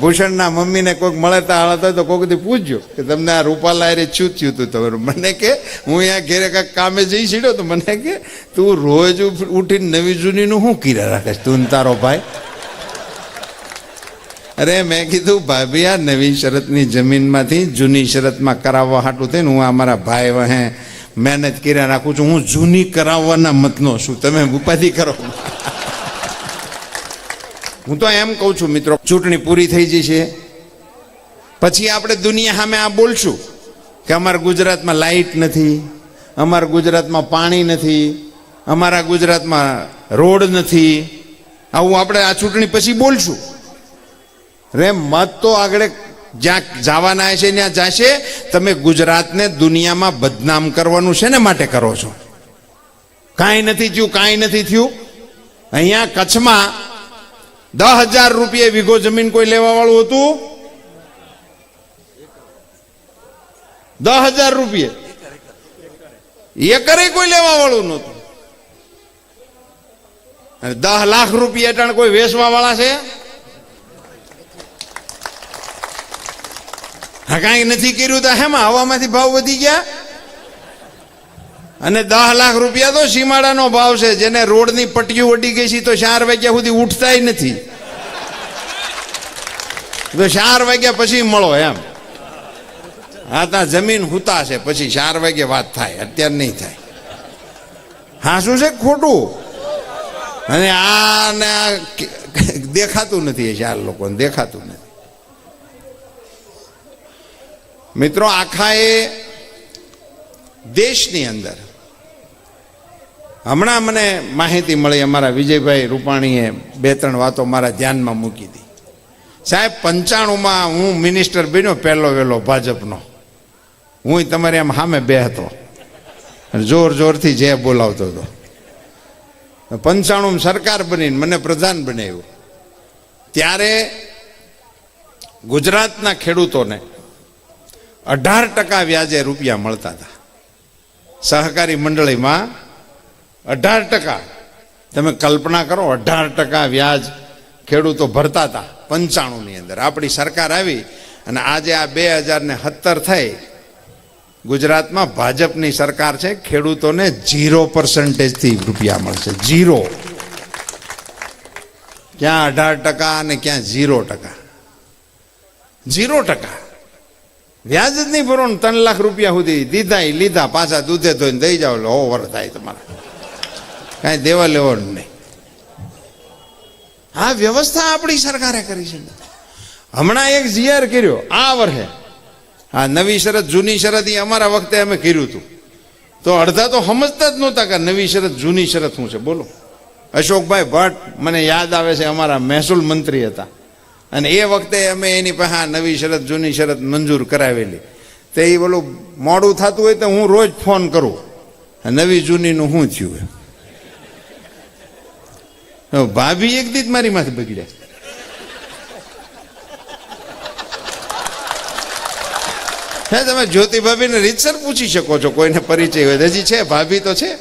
ભૂષણના મમ્મીને કોઈક મળે તો હાલત હોય તો કોઈક દી પૂછજો કે તમને આ રૂપાલા હારે શું થયું હતું તમારું? મને કે, હું અહીંયા ઘેરે કાંઈક કામે જઈ સીડ્યો તો મને કે, તું રોજ ઉઠીને નવી જૂનીનું શું કીરા રાખે તું તારો ભાઈ? અરે મેં કીધું, ભાભી, આ નવી શરતની જમીનમાંથી જૂની શરતમાં કરાવવા હાટું થઈને હું અમારા ભાઈ વહે મહેનત કર્યા રાખું છું. હું જૂની કરાવવાના મતનો છું. તમે ઉપાધિ કરો. હું તો એમ કહું છું, મિત્રો, ચૂંટણી પૂરી થઈ જશે પછી આપણે દુનિયા સામે આ બોલશું કે અમારા ગુજરાતમાં લાઇટ નથી, અમારા ગુજરાતમાં પાણી નથી, અમારા ગુજરાતમાં રોડ નથી. આવું આપણે આ ચૂંટણી પછી બોલશું. રે મત તો આગળ જ્યાં જવાના છે ત્યાં જશે. તમે ગુજરાતને દુનિયામાં બદનામ કરવાનું છે ને માટે કરો છો? કાંઈ નથી થયું, કાંઈ નથી થયું. અહીંયા કચ્છમાં દસ હજાર રૂપિયે વીઘો જમીન કોઈ લેવા વાળું હતું? દસ હજાર રૂપિયે. એકરે કોઈ લેવા વાળું અને દસ લાખ રૂપિયા ટાણ કોઈ વેચવા વાળા છે? હા, કાંઈ નથી કર્યું તો હેમાં હવામાંથી ભાવ વધી ગયા? અને દસ લાખ રૂપિયા તો સીમાડાનો ભાવ છે. જેને રોડની પટ્ટીઓ વટી ગઈ છે તો ચાર વાગ્યા સુધી ઉઠતાય નથી. તો ચાર વાગ્યા પછી મળો એમ. હા ત્યાં જમીન હુતા છે. પછી ચાર વાગે વાત થાય. અત્યારે નહીં થાય. હા શું છે ખોટું? અને આ ને આ દેખાતું નથી ચાર લોકોને. દેખાતું નથી. મિત્રો, આખા એ દેશની અંદર હમણાં મને માહિતી મળી અમારા વિજયભાઈ રૂપાણીએ બે ત્રણ વાતો મારા ધ્યાનમાં મૂકી હતી. સાહેબ, પંચાણુંમાં હું મિનિસ્ટર બન્યો, પહેલો વહેલો ભાજપનો. હું તમારે એમ સામે બે હતો જોર જોરથી જે બોલાવતો હતો. પંચાણું સરકાર બનીને મને પ્રધાન બનાવ્યું. ત્યારે ગુજરાતના ખેડૂતોને અઢાર ટકા વ્યાજે રૂપિયા મળતા હતા. સહકારી મંડળીમાં અઢાર ટકા. તમે કલ્પના કરો, અઢાર ટકા વ્યાજ ખેડૂતો ભરતા હતા પંચાણુંની અંદર. આપણી સરકાર આવી અને આજે આ બે હજાર ને સત્તર થઈ. ગુજરાતમાં ભાજપની સરકાર છે, ખેડૂતોને ઝીરો પર્સન્ટેજથી રૂપિયા મળશે. ઝીરો. ક્યાં અઢાર ટકા અને ક્યાં ઝીરો ટકા? ઝીરો ટકા. વ્યાજ જ નહીં ભરો ત્રણ લાખ રૂપિયા સુધી દીધા લીધા, પાછા દૂધે ધોઈને દઈ જાઓ, એટલે ઓવર થાય તમારા. કાંઈ દેવા લેવાનું નહીં. આ વ્યવસ્થા આપણી સરકારે કરી છે. હમણાં એક જીઆર કર્યો આ વર્ષે. આ નવી શરત જૂની શરત એ અમારા વખતે અમે કર્યું હતું. તો અડધા તો સમજતા જ નહોતા કે નવી શરત જૂની શરત શું છે. બોલો. અશોકભાઈ ભટ્ટ મને યાદ આવે છે અમારા મહેસૂલ મંત્રી હતા. અને એ વખતે અમે એની પાસે આ નવી શરત જૂની શરત મંજૂર કરાવેલી. તે એ બોલું મોડું થતું હોય તો હું રોજ ફોન કરું. નવી જૂનીનું શું થયું ભાભી એક દીત મારી માથે બગડ્યા. હે, તમે જ્યોતિ ભાભીને રીતસર પૂછી શકો છો, કોઈને પરિચય હોય. હજી છે, ભાભી તો છે.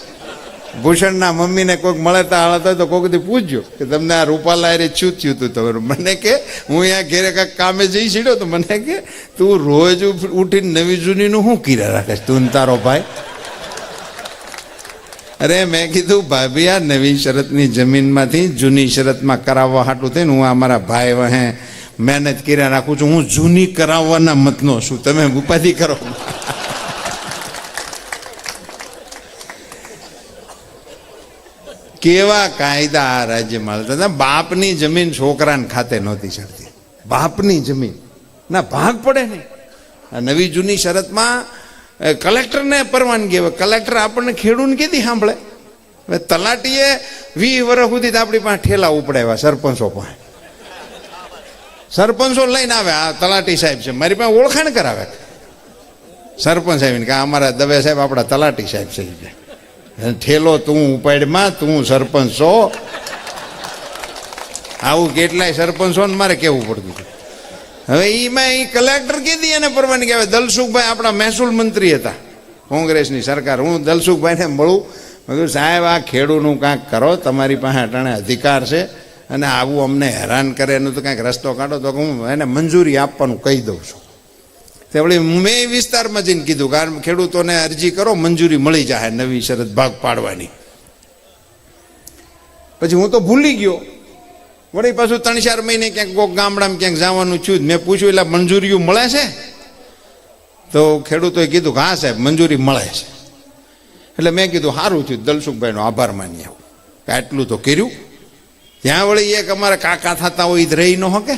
ભૂષણના મમ્મીને કોઈક મળે તો હાલત હોય તો કોઈક દી પૂછજો કે તમને આ રૂપાલા હારે શું થયું હતું તમારું મને કે, હું અહીંયા ઘેરે કાંઈક કામે જઈ છડ્યો તો મને કે, તું રોજ ઉઠીને નવી જૂનીનું શું કીરા રાખે તું તારો ભાઈ? અરે, મેં કીધું, ભાભી, આ નવી શરતની જમીનમાંથી જૂની શરતમાં કરાવવા હાટું થઈને હું અમારા ભાઈ વહે મહેનત કર્યા રાખું છું. હું જૂની કરાવવાના મતનો છું. તમે ઉપાધિ કરો. કેવા કાયદા આ રાજ્યમાં હતા? બાપની જમીન છોકરાને ખાતે નહોતી ચડતી. બાપની જમીન. ના, ભાગ પડે નહીં. નવી જૂની શરતમાં કલેક્ટરને પરવાનગી હવે કલેક્ટર આપણને ખેડૂને કીધી સાંભળે? હવે તલાટીએ વીસ વર્ષ સુધી તો આપણી પાસે ઠેલા ઉપડાવ્યા સરપંચો પાસે. સરપંચો લઈને આવે. આ તલાટી સાહેબ છે. મારી પાસે ઓળખાણ કરાવે. સરપંચ આવીને કે અમારા દવે સાહેબ આપણા તલાટી સાહેબ છે. ઠેલો તું ઉપાડમાં, તું સરપંચ. છો આવું કેટલાય સરપંચો ને મારે કેવું પડતું હતું? હવે એમાં એ કલેક્ટર કીધી એને પરવાની કે હવે દલસુખભાઈ આપણા મહેસૂલ મંત્રી હતા, કોંગ્રેસની સરકાર. હું દલસુખભાઈને મળું. મેં સાહેબ, આ ખેડૂતનું કાંઈક કરો. તમારી પાસે અટાણે અધિકાર છે અને આવું અમને હેરાન કરે. એનું તો કાંઈક રસ્તો કાઢો. તો હું એને મંજૂરી આપવાનું કહી દઉં છું. તે વળી મેં વિસ્તારમાં જઈને કીધું કારણ ખેડૂતોને અરજી કરો, મંજૂરી મળી જાય નવી શરત ભાગ પાડવાની. પછી હું તો ભૂલી ગયો. વળી પાછું ત્રણ, ચાર મહિને ક્યાંક કોઈક ગામડામાં ક્યાંક જવાનું છું મેં પૂછ્યું, એટલે મંજૂરીઓ મળે છે? તો ખેડૂતોએ કીધું કે, હા સાહેબ, મંજૂરી મળે છે. એટલે મેં કીધું, સારું થયું, દલસુખભાઈનો આભાર માની આવું કે આટલું તો કર્યું. ત્યાં વળી એક અમારા કાકા થતા હોય એ રહી ન હકે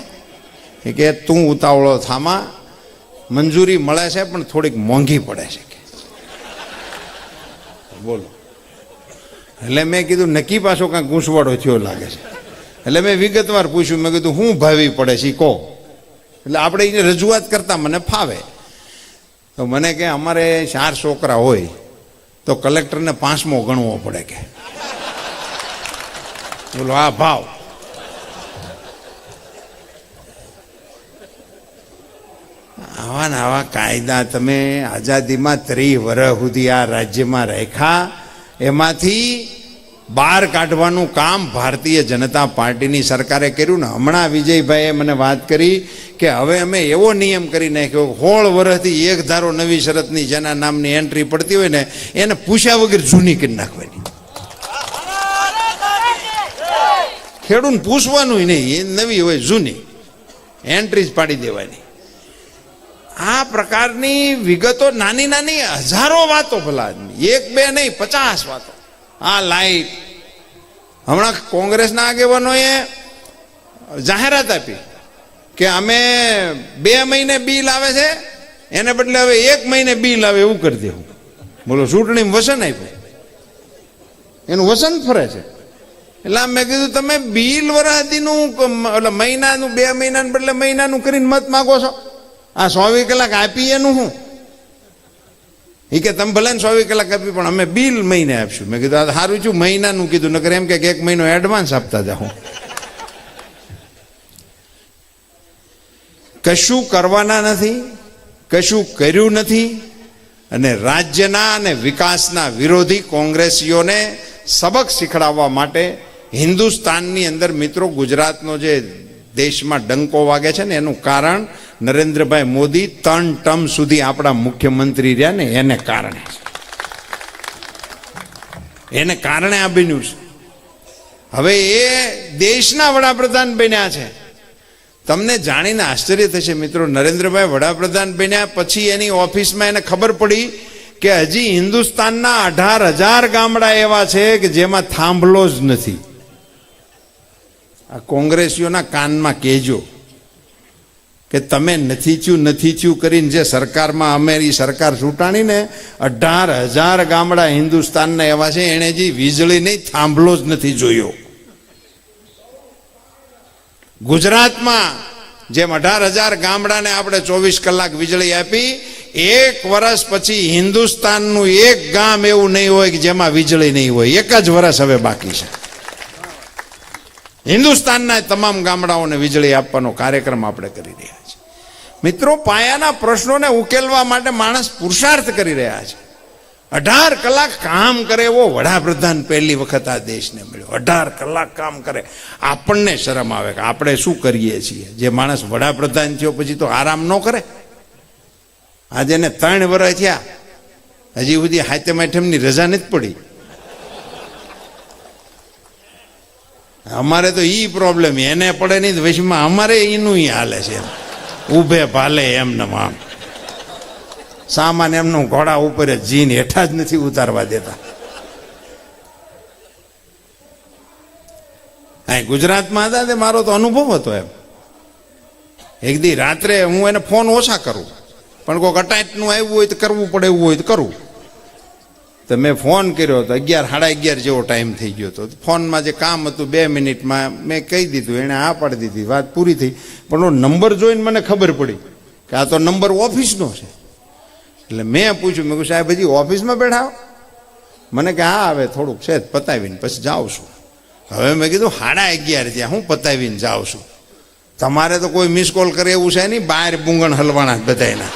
કે, તું ઉતાવળો થામાં, મંજૂરી મળે છે, પણ થોડીક મોંઘી પડે છે. કે. બોલો. એટલે મેં કીધું, નક્કી પાછો કાંઈક ગૂંસવાડો થયો લાગે છે. એટલે મેં વિગતવાર પૂછ્યું, મેં કીધું, હું ભાવી પડે છે? કહો. એટલે આપણે એને રજૂઆત કરતા મને ફાવે. તો મને કે, અમારે ચાર છોકરા હોય, તો કલેક્ટરને પાંચમો ગણવો પડે કે. બોલો, આ ભાવ. આવા ને આવા કાયદા તમે આઝાદીમાં ત્રીસ વર્ષ સુધી આ રાજ્યમાં રાખ્યા. એમાંથી બહાર કાઢવાનું કામ ભારતીય જનતા પાર્ટીની સરકારે કર્યું ને હમણાં વિજયભાઈએ મને વાત કરી કે હવે અમે એવો નિયમ કરી નાખ્યો હોળ વર્ષથી એક ધારો નવી શરતની જેના નામની એન્ટ્રી પડતી હોય ને એને પૂછ્યા વગર જૂની કરી નાખવાની. ખેડૂત પૂછવાનું નહીં, એ નવી હોય જૂની. એન્ટ્રી જ પાડી દેવાની. આ પ્રકારની વિગતો નાની નાની હજારો વાતો ભલા એક બે નહીં, પચાસ વાતો. આ લાઈટ. હમણાં કોંગ્રેસના આગેવાનોએ જાહેરાત આપી કે અમે બે મહિને બિલ આવે છે, એને બદલે હવે એક મહિને બિલ આવે એવું કરી દેવું બોલો ચૂંટણી વસન આપ્યું. એનું વસન ફરે છે. એટલે મેં કીધું, તમે બિલ વરાદીનું એટલે મહિનાનું, બે મહિનાનું બદલે મહિનાનું કરીને મત માગો છો. આ ચોવીસ કલાક આપી એનું શું એ કે, તમે ભલે ચોવીસ કલાક આપી, પણ અમે બિલ મહિને આપશું. મેં કીધું, આ સારું છું, મહિનાનું કીધું, નકર એમ કે એક મહિનો એડવાન્સ આપતા જાઉં. કશું કરવાના નથી, કશું કર્યું નથી, અને રાજ્યના અને વિકાસના વિરોધી કોંગ્રેસીઓને સબક શીખડાવવા માટે હિન્દુસ્તાનની અંદર મિત્રો ગુજરાતનો જે દેશમાં ડંકો વાગે છે ને, એનું કારણ નરેન્દ્રભાઈ મોદી ત્રણ ટર્મ સુધી આપણા મુખ્યમંત્રી રહ્યા ને એને કારણે. એને કારણે આ છે. હવે એ દેશના વડાપ્રધાન બન્યા છે. તમને જાણીને આશ્ચર્ય થશે મિત્રો, નરેન્દ્રભાઈ વડાપ્રધાન બન્યા પછી એની ઓફિસમાં એને ખબર પડી કે હજી હિન્દુસ્તાનના અઢાર હજાર ગામડા એવા છે કે જેમાં થાંભલો જ નથી. આ કોંગ્રેસીઓના કાનમાં કહેજો કે તમે નથી થયું નથી થયું કરીને જે સરકારમાં અમેરી સરકાર ચૂંટાણીને અઢાર હજાર ગામડા હિન્દુસ્તાનના એવા છે, એણે જે વીજળી નહીં, થાંભલો જ નથી જોયો. ગુજરાતમાં જેમ અઢાર હજાર ગામડાને આપણે ચોવીસ કલાક વીજળી આપી, એક વર્ષ પછી હિન્દુસ્તાનનું એક ગામ એવું નહીં હોય કે જેમાં વીજળી નહીં હોય. એક જ વર્ષ હવે બાકી છે. હિન્દુસ્તાનના તમામ ગામડાઓને વીજળી આપવાનો કાર્યક્રમ આપણે કરી રહ્યા મિત્રો, પાયાના પ્રશ્નોને ઉકેલવા માટે માણસ પુરુષાર્થ કરી રહ્યા છે. અઢાર કલાક કામ કરે એવો વડાપ્રધાન પહેલી વખત આ દેશને મળ્યો. અઢાર કલાક કામ કરે. આપણને શરમ આવે કે આપણે શું કરીએ છીએ? જે માણસ વડાપ્રધાન થયો પછી તો આરામ ન કરે. આજે એને ત્રણ વર્ષ થયા. હજી સુધી હાથે આઠમની રજા નથી પડી. અમારે તો એ પ્રોબ્લેમ એને પડે નહીં વચમાં અમારે એનું હાલે છે. ઊભે ભાલે એમને આમ. સામાન એમનું ઘોડા ઉપર જીન હેઠા જ નથી ઉતારવા દેતા. અહીં ગુજરાતમાં હતા તે મારો તો અનુભવ હતો એમ. એક દી રાત્રે હું એને ફોન ઓછા કરું. પણ કોઈક અટાઈટનું આવ્યું હોય તો કરવું પડે, એવું હોય તો કરું. તો મેં ફોન કર્યો હતો અગિયાર, સાડા અગિયાર જેવો ટાઈમ થઈ ગયો હતો ફોનમાં જે કામ હતું બે મિનિટમાં મેં કહી દીધું, એણે આ પાડી દીધી, વાત પૂરી થઈ. પણ એનો નંબર જોઈને મને ખબર પડી કે આ તો નંબર ઓફિસનો છે. એટલે મેં પૂછ્યું, મેં કહ્યું સાહેબ, હજી ઓફિસમાં બેઠા મને કે, હા, હવે થોડુંક છે, પતાવીને પછી જાઉં છું. હવે મેં કીધું, સાડા અગિયાર ત્યાં હું પતાવીને જાઉં છું. તમારે તો કોઈ મિસ કોલ કરે એવું છે નહીં, બહાર પૂંગણ હલવાના જ બધાયના.